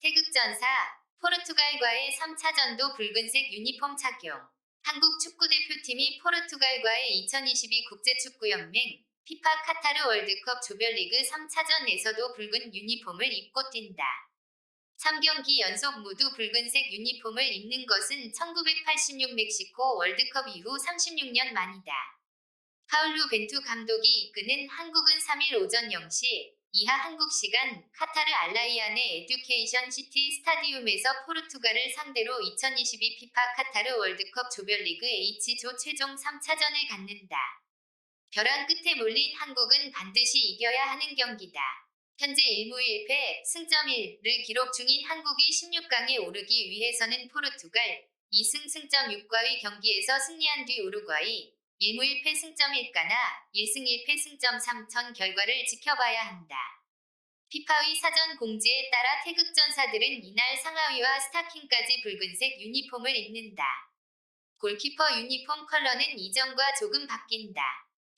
태극전사, 포르투갈과의 3차전도 붉은색 유니폼 착용. 한국 축구대표팀이 포르투갈과의 2022 국제축구연맹 피파 카타르 월드컵 조별리그 3차전에서도 붉은 유니폼을 입고 뛴다. 3경기 연속 모두 붉은색 유니폼을 입는 것은 1986 멕시코 월드컵 이후 36년 만이다. 파울루 벤투 감독이 이끄는 한국은 3일 오전 0시 이하 한국 시간 카타르 알라이안의 에듀케이션 시티 스타디움에서 포르투갈을 상대로 2022 피파 카타르 월드컵 조별리그 H조 최종 3차전을 갖는다. 벼랑 끝에 몰린 한국은 반드시 이겨야 하는 경기다. 현재 1무 1패, 승점 1을 기록 중인 한국이 16강에 오르기 위해서는 포르투갈 2승 승점 6과의 경기에서 승리한 뒤 우루과이 1무 1패 승점 1가나 1승 1패 승점 3천 결과를 지켜봐야 한다. 피파의 사전 공지에 따라 태극전사들은 이날 상하위와 스타킹까지 붉은색 유니폼을 입는다. 골키퍼 유니폼 컬러는 이전과 조금 바뀐다.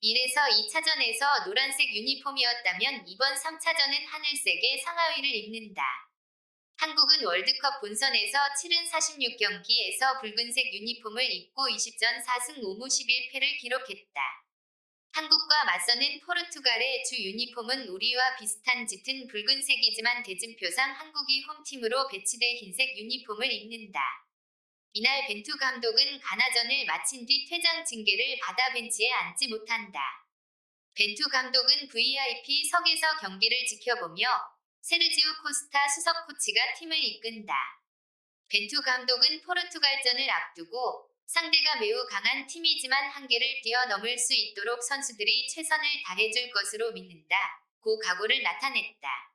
1에서 2차전에서 노란색 유니폼이었다면 이번 3차전은 하늘색의 상하위를 입는다. 한국은 월드컵 본선에서 7은 46경기에서 붉은색 유니폼을 입고 20전 4승 5무 11패를 기록했다. 한국과 맞서는 포르투갈의 주 유니폼은 우리와 비슷한 짙은 붉은색이지만 대진표상 한국이 홈팀으로 배치돼 흰색 유니폼을 입는다. 이날 벤투 감독은 가나전을 마친 뒤 퇴장 징계를 받아 벤치에 앉지 못한다. 벤투 감독은 VIP석에서 경기를 지켜보며 세르지우 코스타 수석 코치가 팀을 이끈다. 벤투 감독은 포르투갈전을 앞두고 상대가 매우 강한 팀이지만 한계를 뛰어넘을 수 있도록 선수들이 최선을 다해줄 것으로 믿는다. 고 각오를 나타냈다.